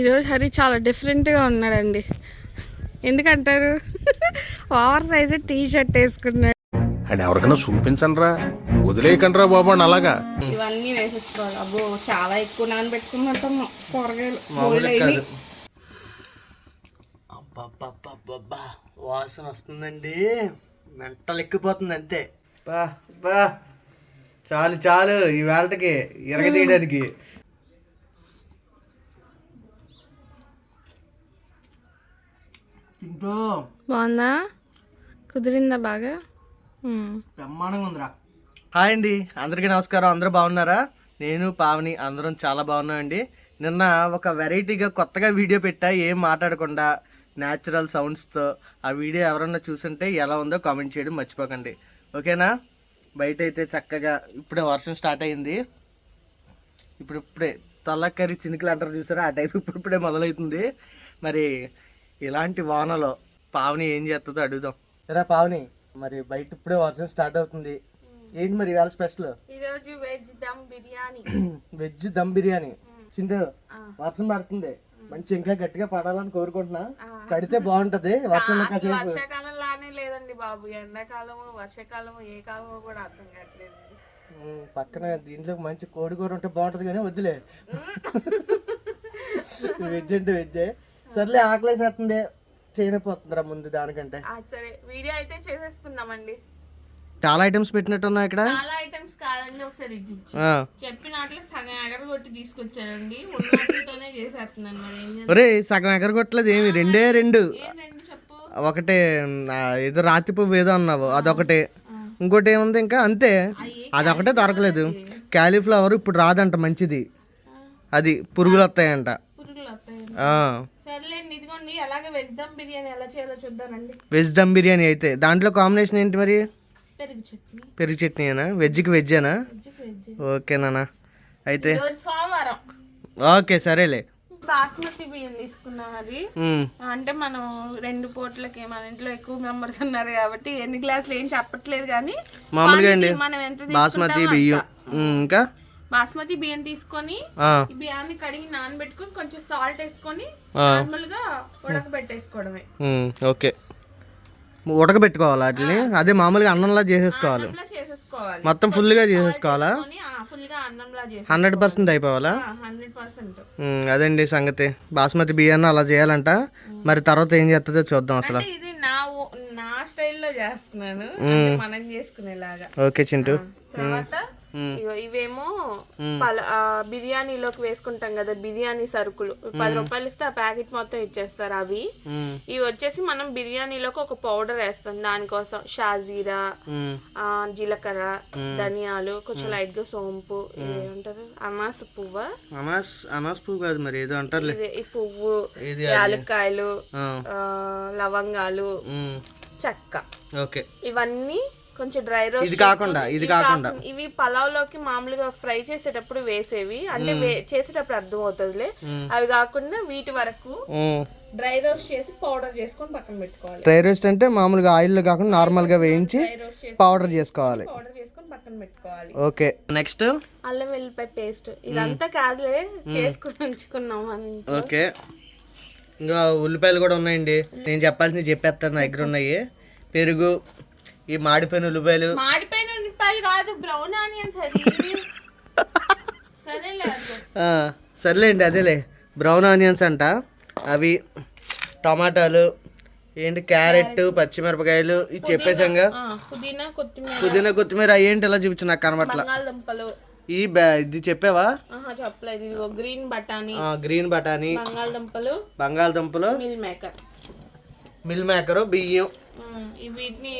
ఈరోజు హరి చాలా డిఫరెంట్గా ఉన్నాడండి. ఎందుకంటారు? ఓవర్ సైజ్ టీ షర్ట్ వేసుకున్నాడు. అండ్ ఎవరికైనా చూపించండి రా వదిలేయకండి రా బాబు అని అలాగా. ఇవన్నీ వేసేసుకోవాలి. అబ్బో చాలా ఎక్కువ నానబెట్టుకున్నట్టు కూరగాయలు అయినాయి. అబ్బబ్బబ్బబ్బబ్బా వాసన వస్తుందండి. మెంటలు ఎక్కిపోతుంది అంతే. బా బా చాలు చాలు ఈ వేళకి తీయడానికి. తింటూ. బాగుందా? కుదిరిందా బాగా. బ్రహ్మాండంగా ఉందిరా. హాయ్ అండి. అందరికీ నమస్కారం. అందరూ బాగున్నారా? నేను పావని అందరం చాలా బాగున్నామండి. నిన్న ఒక వెరైటీగా కొత్తగా వీడియో పెట్టా. ఏం మాట్లాడకుండా న్యాచురల్ సౌండ్స్తో ఆ వీడియో ఎవరన్నా చూసుంటే ఎలా ఉందో కామెంట్ చేయడం మర్చిపోకండి. ఓకేనా? బయట అయితే చక్కగా ఇప్పుడే వర్షం స్టార్ట్ అయింది. ఇప్పుడు ఇప్పుడే తలకరి చినుకులు అంటారు చూసారా? ఆ టైప్ ఇప్పుడు ఇప్పుడే మొదలవుతుంది. మరి ఇలాంటి వానలో పావని ఏం చేస్తుందో అడుగుదాం. రా పావని మరి బయట ఇప్పుడే వర్షం స్టార్ట్ అవుతుంది. ఏంటి మరి ఇవాళ స్పెషల్? ఈరోజు వెజ్ దమ్ బిర్యానీ. వెజ్ దమ్ బిర్యానీ. చింటూ వర్షం పడుతుంది. మంచి ఇంకా గట్టిగా పడాలని కోరుకుంటున్నా. పడితే బాగుంటది కాసేపు. వర్షాకాలం లానే లేదండి బాబు. ఎండాకాలము వర్షాకాలము ఏ కాలమో కూడా అర్థం కావట్లేదు. ఉమ్, పక్కన దీంట్లో మంచి కోడి కూర ఉంటే బాగుంటది కానీ వద్దులే. వెజ్ అంటే వెజ్జే. సర్లే ఆకలేసేస్తుంది చేయనిపోతుందిరా ముందు దానికంటే. ఆ, సరే. వీడియో అయితే చేసేసుకుందామండి చాలా ఐటమ్స్ పెట్టినట్టున్నా ఇక్కడ? చాలా ఐటమ్స్ కాదండి ఒకసారి ఇది చూపించు. ఆ. చెప్పినట్లు సగం ఎగరగొట్టి తీసుకొచ్చారండి. ఉన్నతోనే చేసేస్తున్నాను మరి. ఏం చేద్దాం? ఒరే సగం ఎగరగొట్టలేదు ఏమి? రెండే రెండు. ఏంటండి చెప్పు? ఒకటే ఆ, ఏదో రాతి పువ్వు ఏదో అన్నావు. అదొకటే. ఇంకోటి ఏముంది ఇంకా? అంతే. అదొకటే దొరకలేదు. క్యాలీఫ్లవర్ ఇప్పుడు రాదంట మంచిది. అది పురుగులు వస్తాయంట పురుగులు వస్తాయి ఆ, సర్లేండి ఇదిగోండి అలాగే వెజ్ దమ్ బిర్యానీ ఎలా చేయాలో చూద్దామండి. వెజ్ దమ్ బిర్యానీ అయితే దాంట్లో కాంబినేషన్ ఏంటి మరి? పెరుగు చట్నీ. పెరుగు చట్నీనా వెజ్కి వెజ్జేనా? ఓకేనా అయితే సోమవారం. ఓకే సరేలే. బాస్మతి బియ్యం తీసుకున్నాం అది అంటే మనం రెండు పూటలకి మన ఇంట్లో ఎక్కువ మెంబర్స్ ఉన్నారు కాబట్టి ఎన్ని గ్లాసులు ఏం చెప్పట్లేదు కానీ మామూలుగా అండి. మనం ఎంత బాస్మతి బియ్యం. ఇంకా? బాస్మతి బియ్యం తీసుకొని బియ్యాన్ని కడిగి నానబెట్టుకొని కొంచెం సాల్ట్ వేసుకొని. నార్మల్గా ఉడకబెట్టేసుకోవడమే. ఓకే. ఉడకబెట్టుకోవాలి వాటిని? అదే మామూలుగా అన్నంలా చేసేసుకోవాలి. చేసేసుకోవాలి. మొత్తం చేసేసుకోవాలా? ఫుల్గా అన్నంలా చేసి హండ్రెడ్ పర్సెంట్. అయిపోవాలా అదండి సంగతి. బాస్మతి బియ్యాన్ని అలా చేయాలంట. మరి తర్వాత ఏం చేస్తుందో చూద్దాం అసలు. నా స్టైల్లో చేస్తున్నాను. అంటే మనం చేసుకునేలాగా. ఓకే చింటూ. తర్వాత ఇవేమో పల బిర్యానీలోకి వేసుకుంటాం కదా బిర్యానీ సరుకులు. పది రూపాయలు ఇస్తే ఆ ప్యాకెట్ మొత్తం ఇచ్చేస్తారు అవి. ఇవి వచ్చేసి మనం బిర్యానీలోకి ఒక పౌడర్ వేస్తాం. దానికోసం షాజీరా జీలకర్ర ధనియాలు కొంచెం లైట్గా సోంపు ఏమంటారు అనాస పువ్వు? అనాస్ అనాస్ పువ్వు కాదు మరి ఏదో అంటారులే. ఇది ఈ పువ్వు యాలక్కాయలు లవంగాలు చెక్క. ఓకే. ఇవన్నీ కొంచెం డ్రై రోస్ట్ ఇది కాకుండా ఇది కాకుండా. ఇవి పలావ్లోకి మామూలుగా ఫ్రై చేసేటప్పుడు వేసేవి. అంటే వే- చేసేటప్పుడు అర్థం అవుతుందిలే అవి కాకుండా వీటి వరకు. డ్రై రోస్ట్ చేసి పౌడర్ చేసుకొని పక్కన పెట్టుకోవాలి. డ్రై రోస్ట్ అంటే మామూలుగా ఆయిల్లో కాకుండా నార్మల్గా వేయించి డ్రై రోస్ట్ చేసి పౌడర్ చేసుకోవాలి. పౌడర్ చేసుకొని పక్కన పెట్టుకోవాలి. ఓకే. నెక్స్ట్? అల్లం వెల్లిపాయ పేస్ట్. ఇదంతా కాదులే చేసుకుని ఉంచుకున్నాం ఓకే. ఇంకా ఉల్లిపాయలు కూడా ఉన్నాయండి. నేను చెప్పాల్సినవి చెప్పేస్తాను నా దగ్గర ఉన్నాయి. పెరుగు ఈ మాడిపోయిన ఉల్లిపాయలు. మాడిపోయిన ఉల్లిపాయలు కాదు బ్రౌన్ ఆనియన్స్ అది. సర్లేండి అదేలే. బ్రౌన్ ఆనియన్స్ అంట. అవి టమాటాలు ఏంటి క్యారెట్ పచ్చిమిరపకాయలు ఇది చెప్పేసాంగా పుదీనా కొత్తిమీర. ఏంటి ఇలా చూపించు నాకు కనబట్ల ఈ బ్యా- ఇది చెప్పావా? చెప్పలేదు. గ్రీన్ బఠానీ. ఆ, గ్రీన్ బఠానీ. బంగాళదుంపలు. బంగాళదుంపలు. మిల్ మేకర్ మిల్ మేకరు బియ్యం. ఈ వీటిని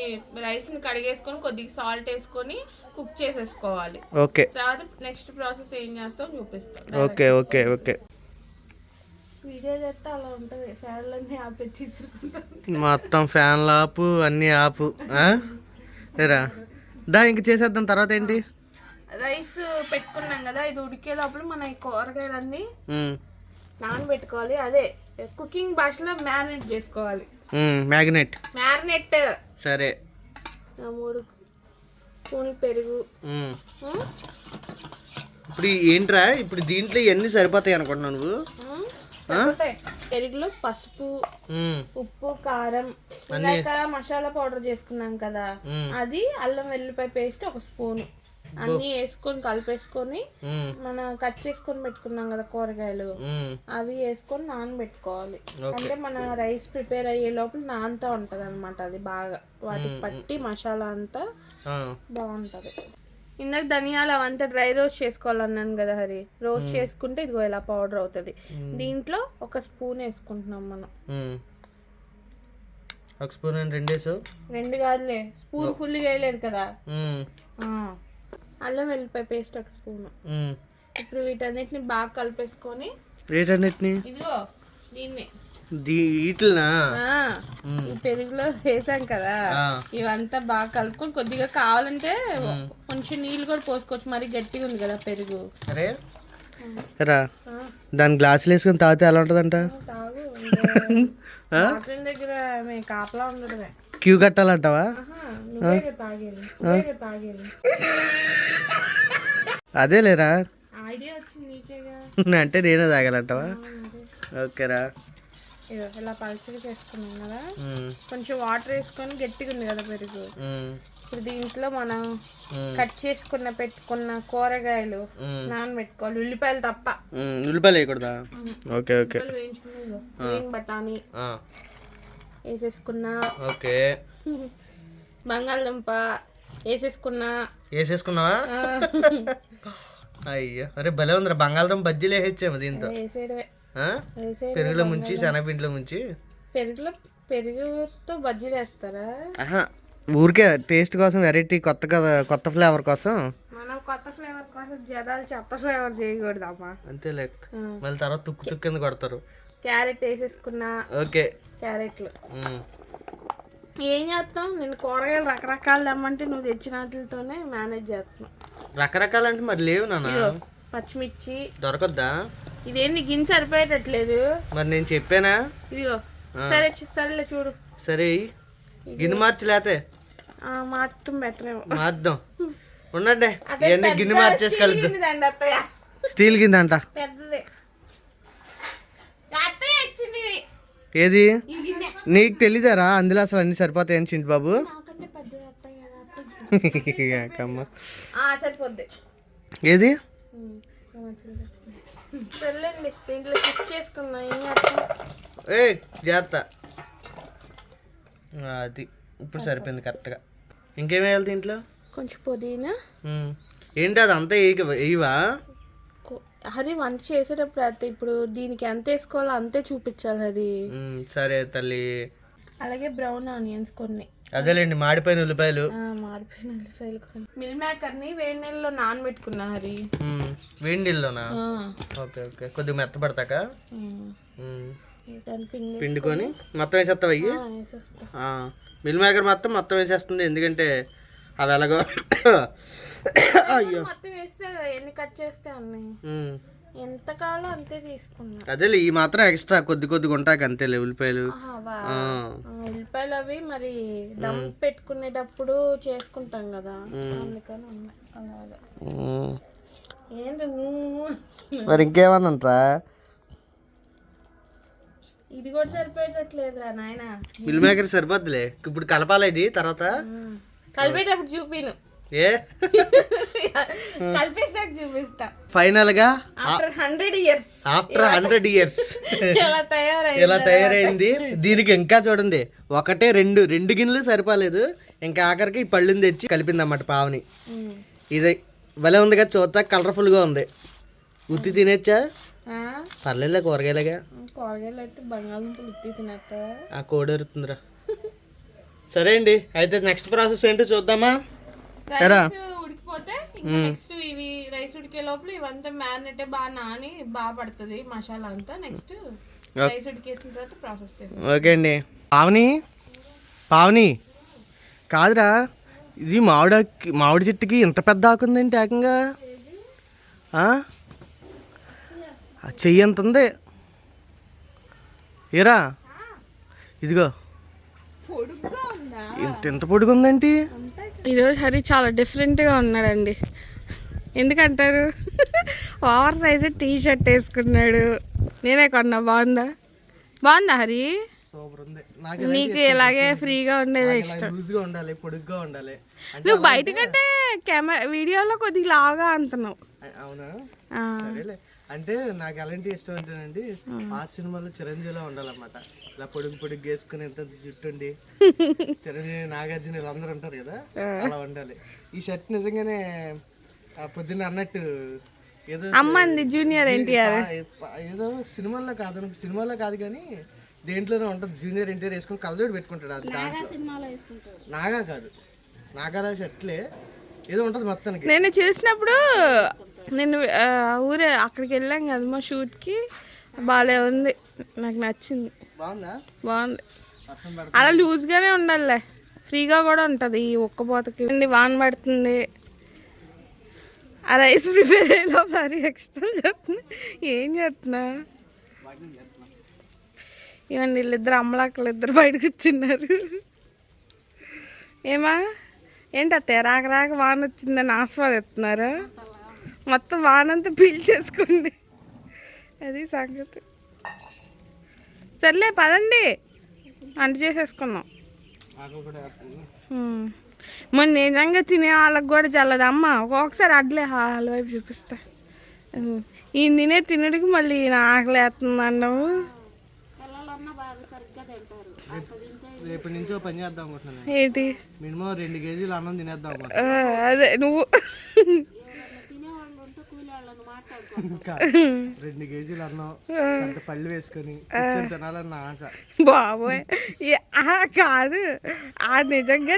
రైస్ని కడిగేసుకొని కొద్దిగా సాల్ట్ వేసుకొని కుక్ చేసేసుకోవాలి. ఓకే. తర్వాత నెక్స్ట్ ప్రాసెస్ ఏం చేస్తాం చూపిస్తాం. Okay okay okay. వీడియో చేస్తే అలా ఉంటది. ఫ్యాన్లన్నీ ఆపే తీసుకుంటాం. మొత్తం ఫ్యాన్లు ఆపు అన్నీ ఆపు ఆ? ఏరా? దా ఇంక చేసేద్దాం. తర్వాత ఏంటి? రైస్ పెట్టుకున్నాం కదా ఇది ఉడికే లోపల మన ఈ కూరగాయలన్నీ నానబెట్టుకోవాలి. అదే కుకింగ్ భాషలో మ్యారినేట్ చేసుకోవాలి. మ్యాగ్నెట్. మ్యారినేట్. సరే. మూడు. స్పూన్లు పెరుగు. ఉమ్. ఇప్పుడు ఈ ఏంట్రా? ఇప్పుడు దీంట్లో ఇవన్నీ సరిపోతాయి అనుకుంటున్నావు నువ్వు? ఉమ్. పెరుగులో పసుపు ఉమ్, ఉప్పు కారం. ఇందాక మసాలా పౌడర్ చేసుకున్నాం కదా. అది అల్లం వెల్లిపాయ పేస్ట్ ఒక స్పూన్. అన్ని వేసుకొని కలిపేసుకొని మన కట్ చేసుకొని పెట్టుకున్నాం కదా కూరగాయలు. అవి వేసుకొని నానబెట్టుకోవాలి. అంటే మన రైస్ ప్రిపేర్ అయ్యే లోపల నానుతా ఉంటది అనమాట అది బాగా. వాటికి పట్టి మసాలా అంతా బాగుంటది. ఇందాక ధనియాలు అవంతా డ్రై రోస్ట్ చేసుకోవాలన్నాను కదా హరి. రోస్ట్ చేసుకుంటే ఇదిగో ఇలా పౌడర్ అవుతుంది. దీంట్లో ఒక స్పూన్ వేసుకుంటున్నాం మనం. ఒక స్పూన్ రెండేసు రెండు కాదులే. స్పూన్ ఫుల్ వేయలేదు కదా. అల్లం వెల్లిపాయ పేస్ట్ ఒక స్పూన్. ఇప్పుడు వీటన్నిటిని బాగా కలిపేసుకొని వీటన్నిటిని ఇదిగో దీన్ని. వీటినా ఈ పెరుగులో వేసాం కదా. ఇవంతా బాగా కలుపుకొని కొద్దిగా కావాలంటే కొంచెం నీళ్ళు కూడా పోసుకోవచ్చు. మరి గట్టిగా ఉంది కదా పెరుగు. రా. దాని గ్లాసులు వేసుకొని తాగితే ఎలా ఉంటుందంట? దగ్గర మీ కాపలా ఉండడమే. క్యూ కట్టాలంటావా? అదే లేరా అంటే నేనే తాగాలంటావా. ఓకేరా. ఇలా పలుచగా చేసుకున్నాం కదా. కొంచెం వాటర్ వేసుకొని గట్టిగా ఉంది కదా పెరుగు. ఇప్పుడు దీంట్లో మనం కట్ చేసుకున్న పెట్టుకున్న కూరగాయలు నానబెట్టుకోవాలి. ఉల్లిపాయలు తప్ప. ఉల్లిపాయలు వేయకూడదా? Okay okay. బఠానీ. వేసేసుకున్నా. ఓకే. బంగాళదుంప వేసేసుకున్నా. వేసేసుకున్నావా? అయ్యో. అరే భలే ఉందిరా. బంగాళదుంప బజ్జీలు వేసేచ్చాము దీంతో. వేసేయడమే? వేసేయడమే పెరుగులో ముంచి శనగపిండిలో ముంచి. పెరుగులో పెరుగుతో బజ్జీలు వేస్తారా? ఊరికే టేస్ట్ కోసం వెరైటీ కొత్త కదా కొత్త ఫ్లేవర్ కోసం. మనం కొత్త ఫ్లేవర్ కోసం జనాలు చెత్త ఫ్లేవర్ చేయకూడదమ్మా. అంతే లెక్క. మళ్ళీ తర్వాత తుక్కు తుక్కు కింద కొడతారు. క్యారెట్ వేసేసుకున్నా ఓకే. క్యారెట్లు. ఏం చేస్తాం? నేను కూరగాయలు రకరకాలు తెమ్మంటే నువ్వు తెచ్చిన వాటితోనే మేనేజ్ చేస్తున్నావు రకరకాలంటే మరి లేవు నాన్న. పచ్చిమిర్చి. దొరకద్దా? ఇదేంటి గిన్నె సరిపోయేటట్లేదు. మరి నేను చెప్పానా? ఇదిగో సరే సరేలే చూడు. సరే. గిన్నె మార్చి లేతే ఆ, మాత్రం బెటరేమో మార్దాం ఉండండి. ఇవన్నీ గిన్నె మార్చేసి కలుద్దాం. స్టీల్ గిన్నె అంట. పెద్దది అత్తయ్య ఇచ్చింది ఇది. ఏది? నీకు తెలీదారా? అందులో అసలు అన్ని సరిపోతాయని చింటి బాబు. ఏది? ఏం జాగ్రత్త. అది. ఇప్పుడు సరిపోయింది కరెక్ట్గా ఇంకేం వేయాలి దీంట్లో? కొంచెం పుదీనా. ఏంటి అది అంతా కో- హరి వంట చేసేటప్పుడు అయితే ఇప్పుడు దీనికి ఎంత వేసుకోవాలో అంతే చూపించాలి హరి. సరే తల్లి. అలాగే బ్రౌన్ ఆనియన్స్ కొన్ని. అదేలేండి మాడిపోయిన ఉల్లిపాయలు. ఆ, మాడిపోయిన ఉల్లిపాయలు కొన్ని. మిల్ మేకర్ని వేడి నీళ్ళలో నానబెట్టుకున్నా హరి. వేడి నీళ్ళలోనా? Okay okay. కొద్దిగా మెత్తపడతాక పిండుకొని మొత్తం వేసేస్తావు అయ్యి? మిల్ మేకర్ మొత్తం మొత్తం వేసేస్తుంది ఎందుకంటే అవి ఎలాగో అయ్యో. మొత్తం వేస్తే ఎన్ని కట్ చేస్తే ఉన్నాయి. ఎంత కావాలో అంతే తీసుకున్నా అదేలే ఈ మాత్రం ఎక్స్ట్రా కొద్ది కొద్దిగా ఉంటాక అంతేలే ఉల్లిపాయలు. ఉల్లిపాయలు అవి మరి దమ్ పెట్టుకునేటప్పుడు చేసుకుంటాం కదా అందుకని ఊ? మరి ఇంకేమన్నంట్రా ఇది కూడా సరిపోయేటట్లేదురా నాయన. మిల్ మేకర్ సరిపోద్దులే. ఇప్పుడు కలపాలి ఇది తర్వాత? కలిపేటప్పుడు చూపిను. ఏ? కలిపేసాక చూపిస్తా. ఫైనల్గా after hundred years after hundred years ఎలా తయారైంది? దీనికి ఇంకా చూడండి. ఒకటే రెండు రెండు గిన్నెలు సరిపోలేదు. ఇంకా ఆఖరికి ఈ పళ్ళుని తెచ్చి కలిపింది అన్నమాట పావని. ఇది భలే ఉంది కదా చూస్తా కలర్ఫుల్గా ఉంది. ఉత్తి తినేచ్చా? పర్లేదులే కూరగాయలుగా. కూరగాయలు అయితే బంగాళదుంపలు ఉత్తి తినేస్తా ఆ కోడి సరే అండి. అయితే నెక్స్ట్ ప్రాసెస్ ఏంటో చూద్దామా? ఎరా. రైస్ ఉడికిపోతే ఇంకా నెక్స్ట్ ఇవి రైస్ ఉడికే లోపల ఇవంతా మ్యారినేట్ బాగా నాని బాగా పడుతుంది మసాలా అంతా. నెక్స్ట్ రైస్ ఉడికేసిన తర్వాత ప్రాసెస్ ఓకే అండి. పావని పావని. కాదురా ఇది మామిడి మామిడి చెట్టుకి ఇంత పెద్ద ఆకుందేంటి ఏకంగా? చెయ్యి ఎంత ఉంది? ఏరా? ఇదిగో. ఇంత ఎంత పొడుగుందేంటి? ఈరోజు హరి చాలా డిఫరెంట్గా ఉన్నాడండి. ఎందుకంటారు? ఓవర్ సైజ్ టీ షర్ట్ వేసుకున్నాడు. నేనే కొన్నా బాగుందా? బాగుందా హరి? నాకు ఇలాగే ఫ్రీగా ఉండేది ఇష్టం. లూజ్గా ఉండాలి పొడుగ్గా ఉండాలి. అంటే నువ్వు బయటకంటే కెమెరా వీడియోలో కొద్దిగా లాగా అంటున్నావు. అవునా? ఆ, సరేలే. అంటే నాకు ఎలాంటి ఇష్టం అంటేనండి ఆ సినిమాలో చిరంజీవిలో ఉండాలన్నమాట. ఇలా పొడుగు పొడుగు వేసుకుని ఎంత జుట్టు ఉండి చిరంజీవి నాగార్జున వీళ్ళందరూ ఉంటారు కదా అలా ఉండాలి. ఈ షర్ట్ నిజంగానే పొద్దున్న అన్నట్టు ఏదో అమ్మంది జూనియర్ ఎన్టీఆర్. ఏదో సినిమాల్లో కాదు సినిమాల్లో కాదు కానీ దేంట్లోనే ఉంటుంది జూనియర్ ఎన్టీఆర్ వేసుకుని కలజోడు పెట్టుకుంటాడు అది నాగా కాదు నాగారావు షర్ట్లే ఏదో ఉంటుంది మొత్తానికి. నేను చూసినప్పుడు నేను ఆ, ఊరే అక్కడికి వెళ్ళాం కదా మా షూట్కి. బాగాలే ఉంది. నాకు నచ్చింది. బాగుందా? అలా లూజ్గానే ఉండాలిలే. ఫ్రీగా కూడా ఉంటుంది ఈ ఒక్కపోతకి అండి వాన పడుతుంది. ఆ రైస్ ప్రిపేర్ అయ్యేలో మరి ఎక్స్ట్రా చేస్తున్నా ఏం చేస్తున్నా? ఇవ్వండి వీళ్ళిద్దరు అమ్మలాక్కలు ఇద్దరు బయటకు వచ్చిన్నారు. ఏమా? ఏంటి అత్తయ్య రాక రాక వాన వచ్చిందని ఆస్వాదిస్తున్నారు? మొత్తం వానంతా పీల్చేసుకోండి అది సంగతి. సర్లే పదండి. వంట చేసేసుకుందాం. మొన్న నిజంగా తినే వాళ్ళకి కూడా చల్లదమ్మా. ఒక్కొక్కసారి అడ్లే వాళ్ళ వైపు చూపిస్తా. ఈయన తినే తినడికి మళ్ళీ ఈయన ఆకలి వేస్తుంది అన్నావు. రేపటి నుంచి ఓ పని చేద్దాం అనుకుంటున్నాను ఏంటి? మినిమం రెండు కేజీలు అన్నం తినేద్దాం అదే నువ్వు రెండు కేజీలు అన్నం పళ్ళు వేసుకొని కూర్చొని తినాలని నా ఆశ. బాబోయ్. కాదు. ఆ నిజంగా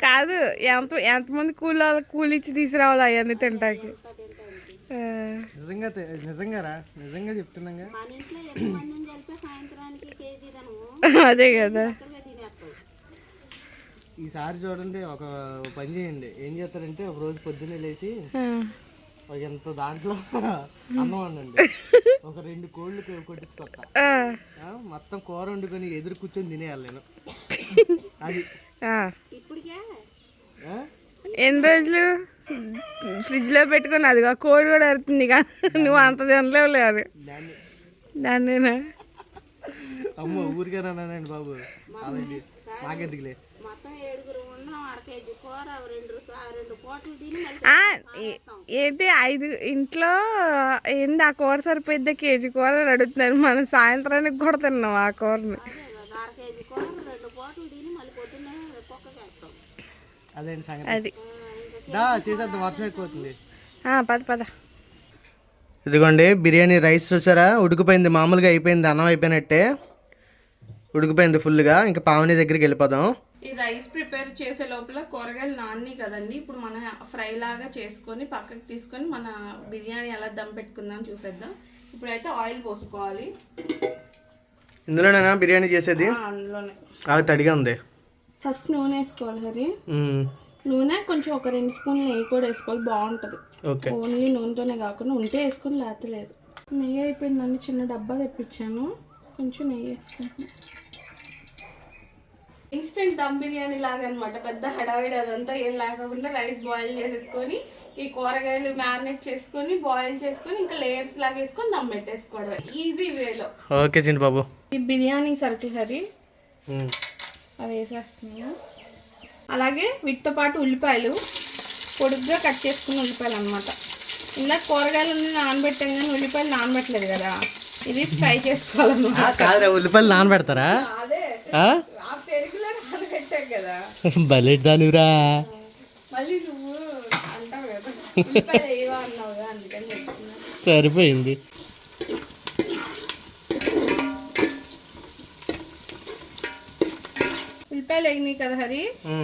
కాదు ఎంత ఎంతమంది కూలి వాళ్ళకి కూలి ఇచ్చి తీసుకురావాలి అవన్నీ తింటాకి నిజంగా నిజంగా రా నిజంగా చెప్తున్నాగా? అదే కదా. ఈసారి చూడండి ఒక పని చేయండి. ఏం చేస్తారంటే ఒక రోజు పొద్దున్నే లేచి ఒక ఎంత దాంట్లో అన్నం వండండి. ఒక రెండు కోళ్ళు కొట్టించుకొస్తా. మొత్తం కూర వండుకొని ఎదురు కూర్చొని తినేయాలి నేను. అది. ఆ. ఇప్పటికే? ఆ? ఎన్ని రోజులు? ఫ్రిడ్జ్లో పెట్టుకుని అదిగా కోడి కూడా అరుతుంది ఇక. నువ్వు అంత తినలేవులే అని. దాన్ని. దాన్నేనా? అమ్మ ఊరికేనానండి బాబు. అలాంటి నాకెందుకులే మొత్తం ఏడుగురు ఉన్నాం అర కేజీ కూర రెండు రెండు పూటలు తిని ఏంటి ఐదు ఇంట్లో ఏంది ఆ కూర సరిపోయిద్దా? కేజీ కూర అని అడుగుతున్నారు. మనం సాయంత్రానికి కూడా తిన్నాం ఆ కూరని. అదే కదా, అర కేజీ కూర రెండు పూటలు తిని మళ్ళీ పొద్దున్నే కుక్కకి వేస్తాం. అదేంటి సంగతి? అది. దా చేసేద్దాం వర్షం ఎక్కువ అవుతుంది ఆ, పద పద. ఇదిగోండి బిర్యానీ రైస్ చూసారా? ఉడికిపోయింది మామూలుగా అయిపోయింది అన్నం అయిపోయినట్టే. ఉడికిపోయింది ఫుల్గా ఇంకా పావని దగ్గరికి వెళ్ళిపోదాం. ఈ రైస్ ప్రిపేర్ చేసే లోపల కూరగాయలు నాన్ని కదండి. ఇప్పుడు మనం ఫ్రై లాగా చేసుకొని పక్కకి తీసుకొని మన బిర్యానీ ఎలా దమ్ పెట్టుకుందాం చూసేద్దాం. ఇప్పుడైతే ఆయిల్ పోసుకోవాలి. ఇందులోనేనా బిర్యానీ చేసేది? ఆ, అందులోనే. అది తడిగా ఉంది. ఫస్ట్ నూనె వేసుకోవాలి హరి. నూనె కొంచెం ఒక రెండు స్పూన్లు నెయ్యి కూడా వేసుకోవాలి బాగుంటుంది. ఓకే. ఓన్లీ నూనెతోనే కాకుండా ఉంటే వేసుకొని లేకపోతే లేదు. నెయ్యి అయిపోయిందండి చిన్న డబ్బా తెప్పించాను. కొంచెం నెయ్యి వేసుకుంటున్నాను ఇన్స్టెంట్ దమ్ బిర్యానీ లాగా అనమాట పెద్ద హడావిడి అదంతా ఏం లేకుండా రైస్ బాయిల్ చేసేసుకొని ఈ కూరగాయలు మ్యారినేట్ చేసుకొని బాయిల్ చేసుకొని ఇంకా లేయర్స్ లాగా వేసుకొని దమ్ పెట్టేసుకోవడం ఈజీ వేలో ఓకే చింటి బాబు. ఈ బిర్యానీ సరుకులు హరి మ్మ్. అవి వేసేస్తున్నాను అలాగే వీటితో పాటు ఉల్లిపాయలు. పొడుగ్గా కట్ చేసుకున్న ఉల్లిపాయలు అనమాట ఇందాక కూరగాయలు నానబెట్టాం కానీ ఉల్లిపాయలు నానబెట్టలేదు కదా. ఇది ఫ్రై చేసుకోవాలన్నమాట. ఉల్లిపాయలు నానబెడతారా? భలే దానిరా సరిపోయింది. ఉల్లిపాయలు వేగినాయి కదా హరి.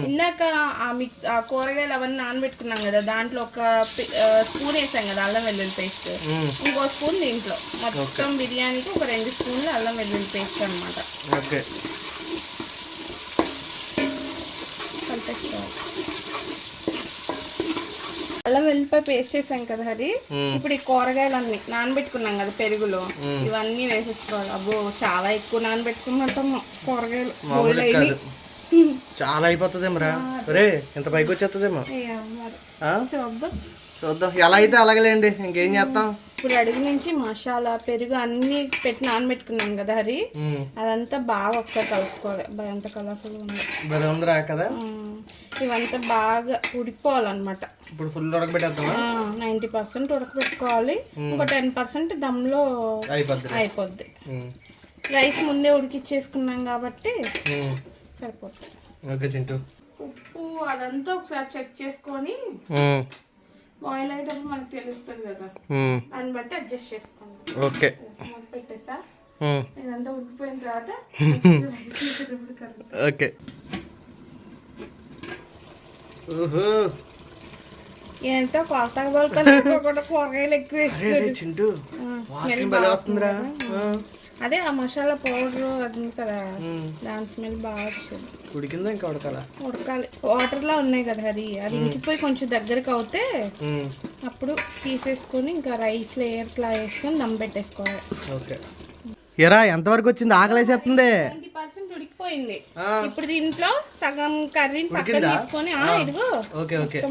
ఇందాక ఆ మిక్స్ ఆ కూరగాయలు అవన్నీ నానబెట్టుకున్నాం కదా దాంట్లో ఒక స్పూన్ వేసాం కదా అల్లం వెల్లుల్లి పేస్ట్. ఇంకో స్పూన్ దీంట్లో. మొత్తం బిర్యానీకి ఒక రెండు స్పూన్లు అల్లం వెల్లుల్లి పేస్ట్ అనమాట అల్లం వెల్లిపాయ పేస్ట్ చేసాం కదా హరి? మ్మ్. ఇప్పుడు ఈ కూరగాయలు అన్ని నానబెట్టుకున్నాం కదా పెరుగులో. ఇవన్నీ వేసేసుకోవాలి. అబ్బో చాలా ఎక్కువ నానబెట్టుకున్నట్టు కూరగాయలు. చాలా అయిపోతుందేమో రా రే ఇంత పైకి వచ్చేస్తుందేమో? చూద్దాం. చూద్దాం. ఎలా అయితే అలాగలేండి ఇంకేం చేస్తాం? ఇప్పుడు అడుగు నుంచి మసాలా పెరుగు అన్ని పెట్టి నానబెట్టుకున్నాం కదా హరి? అదంతా బాగా ఒకసారి కలుపుకోవాలి. బాగా ఎంత కలర్ఫుల్గా ఉంది. కదా? ఇవంతా బాగా ఉడికిపోవాలన్నమాట. ఇప్పుడు ఫుల్ ఉడకబెట్టేద్దామా? నైంటీ పర్సెంట్ ఉడకబెట్టుకోవాలి. ఇంకో టెన్ పర్సెంట్ దమ్లో అయిపోద్ది. రైస్ ముందే ఉడికిచ్చేసుకున్నాం కాబట్టి. సరిపోతుంది. ఓకే చింటూ. ఉప్పు అదంతా ఒకసారి చెక్ చేసుకొని బాయిల్ అయ్యేటప్పుడు మనకు తెలుస్తుంది కదా. దాన్ని బట్టి అడ్జస్ట్ చేసుకోండి ఓకే. పెట్టేసా? ఇదంతా ఉడికిపోయిన తర్వాత రైస్ వేసేటప్పుడు కలుపుతాం. ఓకే. ఊహూ. ఏంటో కొలతగా పలుకొని కూరగాయలు ఎక్కువ చింటూ వస్తుందిరా అదే ఆ మసాలా పౌడర్ అది కదా. దాని స్మెల్ బాగా వచ్చింది ఉడికిందా ఇంకా ఉడకాలా? ఉడకాలి. వాటర్లో ఉన్నాయి కదా అది. అది ఇంకిపోయి కొంచెం దగ్గరికి అవుతే అప్పుడు తీసేసుకొని ఇంకా రైస్ లేయర్స్ లా వేసుకొని దమ్ పెట్టేసుకోవాలి. ఓకే. ఎరా ఎంతవరకు వచ్చింది? ఆకలేసేస్తుంది పర్సెంట్ ఉడికిపోయింది. ఇప్పుడు దీంట్లో సగం కర్రీని పక్కన? తీసుకొని ఇదిగో ఓకే ఓకే.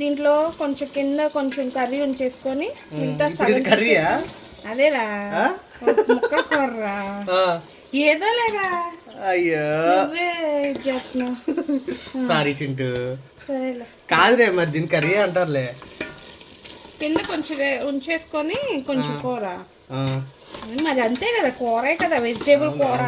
దీంట్లో కొంచెం కింద కొంచెం కర్రీ ఉంచేసుకొని మిగతా సగం కర్రీయా? అదేరా. ముక్క కూరరా. ఏదో లేరా అయ్యో. సారీ చింటూ. సరేలే. కాదురే మరి దీని కర్రీ అంటారులే. కింద కొంచెం ఉంచేసుకొని కొంచెం కూర. ఆ. మరి అంతే కదా కూరే కదా వెజిటేబుల్ కూర.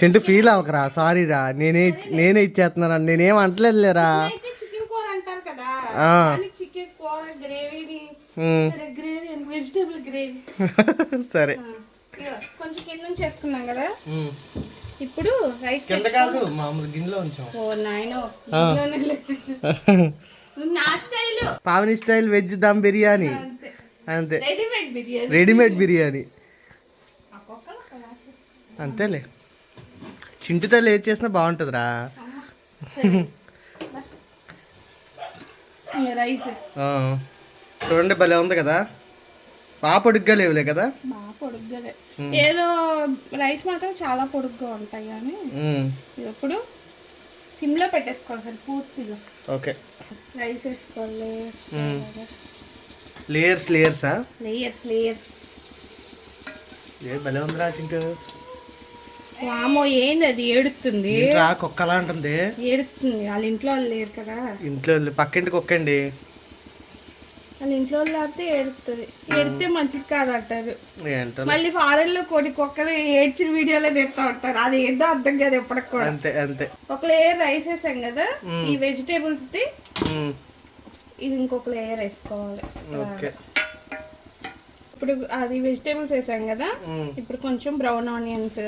చింటూ ఫీల్ అవ్వకరా సారీ రా. నేనే నేనే ఇచ్చేస్తున్నాను నేనేం అంటలేదు లేరా చికెన్ కూర అంటారు కదా చికెన్ కూర గ్రేవీ వెజిటేబుల్ గ్రేవీ సరే కొంచెం కింద నుంచి వేసుకున్నాం కదా. ఇప్పుడు రైస్ కింద కాదు మామూలు గిన్నెలో ఉంచాం. ఓ నాయనో. నా style. Pavani style veg dum biryani. అంతే. రెడీమేడ్ బిర్యానీ. రెడీమేడ్ బిర్యానీ. అంతేలే. చింటితో లేట్ చేసినా బాగుంటుందిరా. చూడండి భలే ఉంది కదా. బాగా పొడుగ్గా లేవులే కదా? బాగా ఏదో రైస్ మాత్రం చాలా పొడుగ్గా ఉంటాయి కానీ ఇప్పుడు సిమ్లో పెట్టేసుకోవాలి సార్ పూర్తిగా. ఓకే. రైస్ వేసుకోవాలి. లేయర్స్ లేయర్సా? Layers layers. ఏ భలే ఉందిరా చింటూ. వామో ఏంది అది? ఏడుతుంది. కుక్కలా ఉంటుంది ఏడుతుంది. వాళ్ళ ఇంట్లో వాళ్ళు లేరు కదా. ఇంట్లో పక్కింటి కుక్కండి వాళ్ళ ఇంట్లో లేకపోతే ఏడుతుంది ఏడితే మంచిది ఏంటో మళ్ళీ ఫారెన్లో కొన్ని కుక్కలు ఏడ్చిన వీడియోలో తెస్తా ఉంటారు. అది ఏదో అర్థం కాదు ఎప్పటికి కూడా. అంతే అంతే. ఒక లేయర్ రైస్ వేసాం కదా ఈ వెజిటేబుల్స్ ది ఇది ఇంకొక లేయర్ వేసుకోవాలి. ఓకే. ఇప్పుడు అది వెజిటేబుల్స్ వేసాం కదా ఇప్పుడు కొంచెం బ్రౌన్ ఆనియన్స్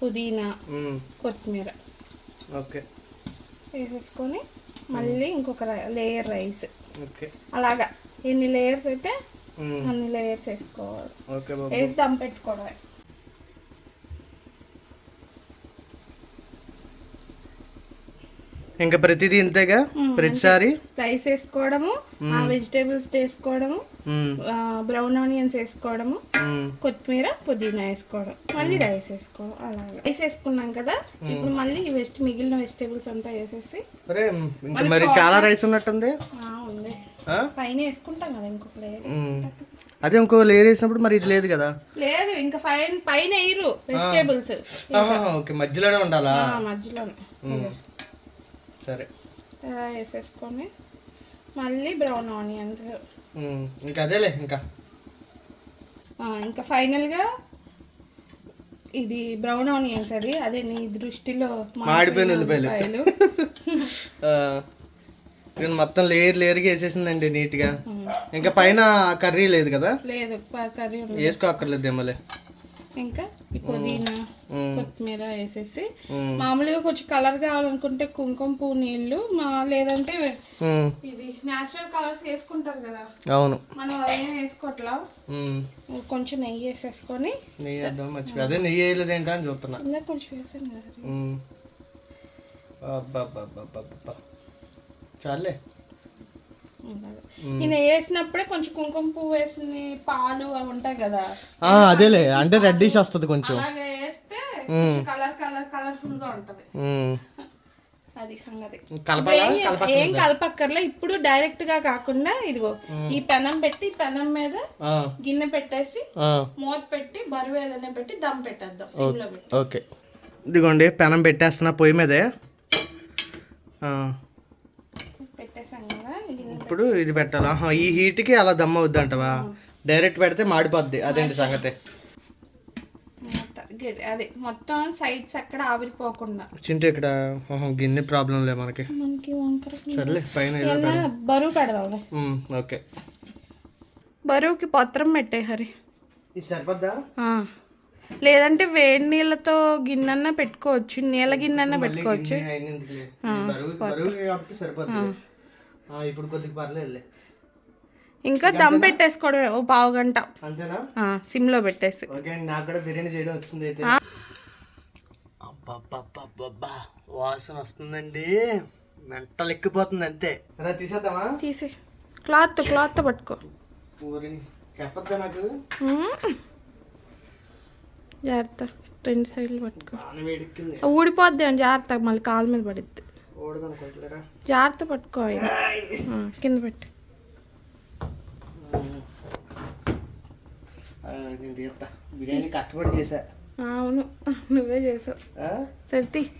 పుదీనా కొత్తిమీర ఓకే. వేసేసుకొని మళ్ళీ ఇంకొక లేయర్ రైస్ అలాగా. ఎన్ని లేయర్స్ అయితే అన్ని లేయర్స్ వేసుకోవాలి. వేసి దమ్ పెట్టుకోవడమే ఇంకా ప్రతిదీ ఇంతేగా? ప్రతిసారి? రైస్ వేసుకోవడము ఆ వెజిటేబుల్స్ వేసుకోవడము బ్రౌన్ ఆనియన్స్ వేసుకోవడము కొత్తిమీర పుదీనా వేసుకోవడం మళ్ళీ రైస్ వేసుకోవడం అలాగా. రైస్ వేసుకున్నాం కదా ఇప్పుడు మళ్ళీ వెస్ట్ మిగిలిన వెజిటేబుల్స్ అంతా వేసేసి మరి చాలా రైస్ ఉన్నట్టుంది. ఆ, ఉంది? పైన వేసుకుంటాం కదా ఇంకొక లేయర్. అదే ఇంకో లేయర్ వేసినప్పుడు మరి ఇది లేదు కదా? లేదు ఇంకా పైన పైన వేయరు వెజిటేబుల్స్. ఓకే మధ్యలోనే ఉండాలా? మధ్యలోనే. సరే. ఇలా వేసేసుకొని మళ్ళీ బ్రౌన్ ఆనియన్స్. ఇంకా అదేలే ఇంకా. ఇంకా ఫైనల్గా ఇది బ్రౌన్ ఆనియన్స్ అది. అదే నీ దృష్టిలో మాడిపోయిన ఉల్లిపాయలు. నేను మొత్తం లేయర్ లేయర్గా వేసేసిందండి నీట్గా. ఇంకా పైన కర్రీ లేదు కదా? లేదు కర్రీ ఉంది వేసుకోక్కర్లేదు ఏమోలే ఇంకా ఈ పుదీనా కొత్తిమీర వేసేసి. మామూలుగా కొంచెం కలర్ కావాలనుకుంటే కుంకుమ పువ్వు నీళ్ళు మా లేదంటే ఇది నేచురల్ కలర్స్ వేసుకుంటారు కదా. అవును. మనం ఏం వేసుకోవట్లా? కొంచెం నెయ్యి వేసేసుకొని నెయ్యి వేద్దాం అదే నెయ్యి వేయలేదు ఏంటా అని చూస్తున్నా. ఇందాక కొంచెం వేసాను కదా. చాలే. నెయ్యి వేసినప్పుడే కొంచెం కుంకుమ పువ్వు వేసింది పాలు అవి ఉంటాయి కదా. అదేలే అంటే రెడ్డిష్ వస్తుంది కొంచెం. అలాగే వేస్తే కలర్ కలర్ కలర్ఫుల్గా ఉంటది. అది సంగతి. ఏం- కలపక్కర్లే ఇప్పుడు డైరెక్ట్గా కాకుండా ఇదిగో ఈ పెనం పెట్టి పెనం మీద గిన్నె పెట్టేసి మూత పెట్టి బరువు ఏదైనా పెట్టి దమ్ పెట్టేద్దాం ఓకే. ఇదిగోండి పెనం పెట్టేస్తున్నా పొయ్యి మీదే. పెట్టేసాం కదా గిన్నె ఇప్పుడు ఇది పెట్టాలి? ఆహా, ఈ హీట్కి అలా దమ్ అవుద్ది అంటవా డైరెక్ట్ పెడితే మాడిపోద్ది. అదేంటి సంగతి? మూత గిడ్- అదే మొత్తం సైడ్స్ ఎక్కడ ఆవిరిపోకుండా. చింటూ ఇక్కడ ఆహా, గిన్నె ప్రాబ్లం లే మనకి. మనకి వంకర సర్లే పైన ఏదో ఏమన్నా బరువు పెడదాంలే. Um, okay. బరువుకి పత్రం పెట్టే హరి. ఇది సరిపోద్దా? ఆ. లేదంటే వేడి నీళ్ళతో గిన్నెన్న పెట్టుకోవచ్చు నీళ్ళ గిన్నెన్న పెట్టుకోవచ్చు. బరువు బరువు కాబట్టి సరిపోద్ది. ఆ, ఇప్పుడు కొద్దిగా పర్లేదులే. ఇంకా దమ్ పెట్టేసుకోవడమే ఓ పావు గంట. అంతేనా? ఆ, సిమ్లో పెట్టేసి. ఓకే అండి నాకు కూడా బిర్యానీ చేయడం వస్తుంది అయితే. అబ్బబ్బబ్బబ్బబ్బా వాసన వస్తుందండి. మెంటలు ఎక్కిపోతుంది అంతే. రా తీసేద్దామా? తీసి. క్లాత్ క్లాత్ పట్టుకో. చెప్పొద్దా నాకు. జాగ్రత్త రెండు సైడ్లు పట్టుకో. ఊడిపోద్ది అని జాగ్రత్త మళ్ళీ కాలు మీద పడిద్ది. జాగ్రత్త పట్టుకో కింద పెట్టి. నేను తీస్తా. బిర్యానీ కష్టపడి చేసా అవును. నువ్వే చేసావు. ఆ? సర్ది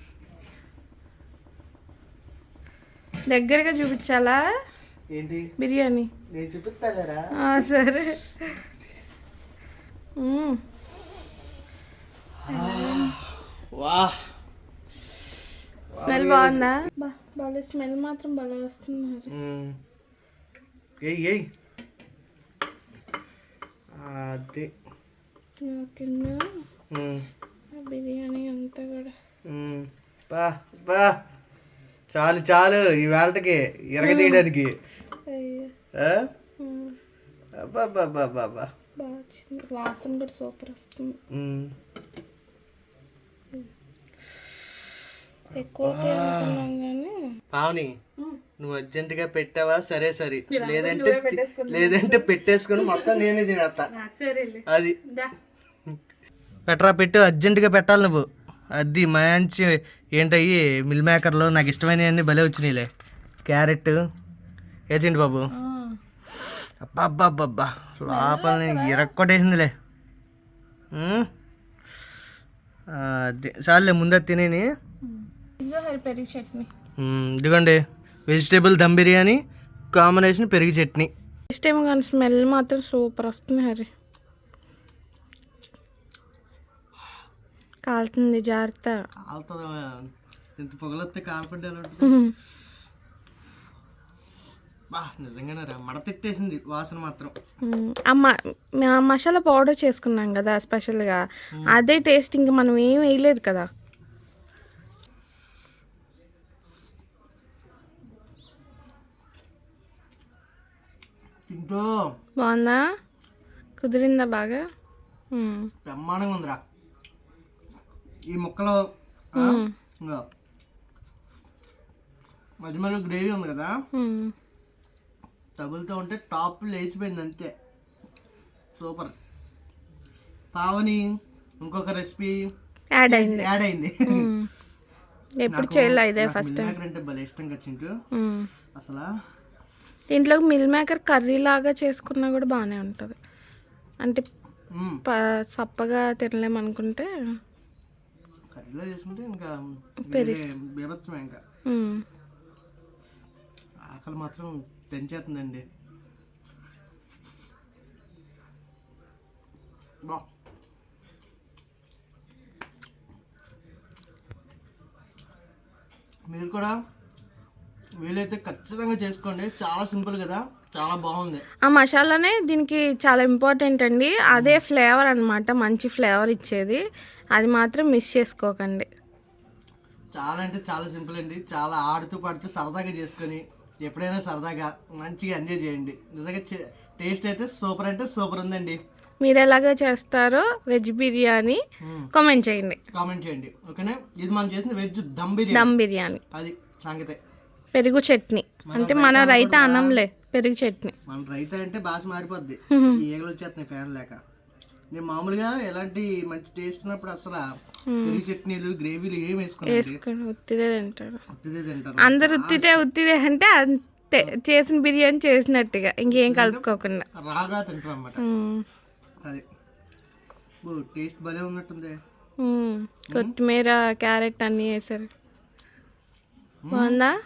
దగ్గరగా చూపించాలా? ఏంటి? బిర్యానీ. నేను చూపిస్తాలేరా? ఆ, సరే. ఉమ్. స్మెల్ బాగుందా? బా భలే స్మెల్ మాత్రం భలే వస్తుంది ఏయ్ ఏయ్. అది. కింద బిర్యానీ అంతా కూడా. బా బా. చాలు చాలు. ఈ వేళకి. బాగా వచ్చింది. వాసన కూడా సూపర్ వస్తుంది. ఎక్కువ పావని నువ్వు అర్జెంటుగా పెట్టావా? సరే సరే. లేదంటే లేదంటే పెట్టేసుకుని మొత్తం నేనే తినేస్తా. సరేలే. అది. పెట్టరా పెట్టు. అర్జెంటుగా పెట్టాలి నువ్వు. అది మంచి ఏంటయ్యి మిల్ మేకర్లో నాకు ఇష్టమైనవన్నీ భలే వచ్చినాయిలే. క్యారెట్ ఏజెంట్ బాబు? అబ్బా అబ్బా అబ్బా లోపల ఇరక్కొట్టేసిందిలే. అది చాలులే ముందే తినేని. పెరుగు చట్నీ. ఇదిగోండి. వెజిటేబుల్ దమ్ బిర్యానీ కాంబినేషన్ పెరుగు చట్నీ. నెక్స్ట్ టైం కానీ స్మెల్ మాత్రం సూపర్ వస్తుంది హరి. కాలుతుంది జాగ్రత్త. కాలుతుందా? ఎంత పొగలొస్తే కాలపడ్డా బా నిజంగానే రా. మడతెట్టేసింది వాసన మాత్రం. ఆ మసాలా పౌడర్ చేసుకున్నాం కదా స్పెషల్గా అదే టేస్ట్ ఇంకా మనం ఏం వేయలేదు కదా. బాగుందా? కుదిరిందా బాగా. బ్రహ్మాండంగా ఉందిరా. ఈ ముక్కలో. మధ్య మధ్యలో గ్రేవీ ఉంది కదా. తగులుతూ ఉంటే టాప్ లేచిపోయింది అంతే. సూపర్. పావని ఇంకొక రెసిపీ యాడ్ అయింది. యాడ్ అయింది. ఎప్పుడు చేయలే ఇదే నాకు ఫస్ట్ మేకర్ అంటే భలే మ్మ్. అసలు దీంట్లో మిల్ మేకర్ కర్రీ లాగా చేసుకున్నా కూడా బాగానే ఉంటుంది. అంటే సప్పగా తినలేమనుకుంటే కర్రీలో చేసుకుంటే ఇంకా వేరే బీభత్సమే ఇంకా. ఆకలి మాత్రం తెంచేస్తుందండి. బా. మీరు కూడా వీలైతే ఖచ్చితంగా చేసుకోండి. చాలా సింపుల్ కదా. చాలా బాగుంది. ఆ మసాలానే దీనికి చాలా ఇంపార్టెంట్ అండి. అదే ఫ్లేవర్ అన్నమాట. మంచి ఫ్లేవర్ ఇచ్చేది. అది మాత్రం మిస్ చేసుకోకండి. చాలా అంటే చాలా సింపుల్ అండి. చాలా ఆడుతూ పాడుతూ సరదాగా చేసుకొని ఎప్పుడైనా సరదాగా మంచిగా ఎంజాయ్ చేయండి. నిజంగా టేస్ట్ అయితే సూపర్ అంటే సూపర్ ఉందండి. మీరు ఎలాగ చేస్తారో వెజ్ బిర్యానీ కామెంట్ చేయండి. కామెంట్ చేయండి. ఓకేనా? ఇది మనం చేసిన వెజ్ దమ్ బిర్యానీ. దమ్ బిర్యానీ. అది సంగతే పెరుగు చట్నీ. అంటే మన రైతా అన్నంలే పెరుగు చట్నీ. మన రైతా అంటే భాష మారిపోద్ది. ఈ ఈగలు వచ్చేస్తున్నాయి ఫ్యాన్ లేక. నేను మామూలుగా ఎలాంటి మంచి టేస్ట్ ఉన్నప్పుడు అసలు పెరుగు చట్నీలు గ్రేవీలు ఏం వేసుకోండి వేసుకొని ఉత్తిదే తింటారు. ఉత్తిదే తింటారు. అందరు ఉత్తిదే ఉత్తిదే అంటే అంతే. చేసిన బిర్యానీ చేసినట్టుగా. ఇంకేం కలుపుకోకుండా. రాగా తింటాం అన్నమాట. అది. టేస్ట్ భలే ఉన్నట్టుంది. కొత్తిమీర క్యారెట్ అన్నీ వేసారు. బాగుందా.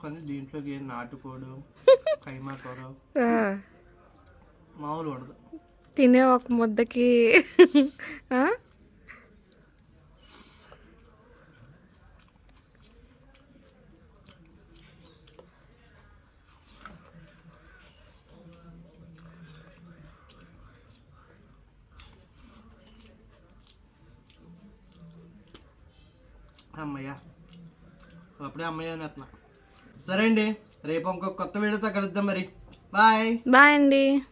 కానీ దీంట్లోకి ఏం నాటుకోడు కైమా కూర. మామూలు ఉండదు తినే ఒక ముద్దకి అమ్మయ్య. అప్పుడే అమ్మయ్య అనేస్తున్నా సరే అండి రేపు ఇంకొక కొత్త వీడియోతో కలుద్దాం మరి. బాయ్. బాయ్ అండి.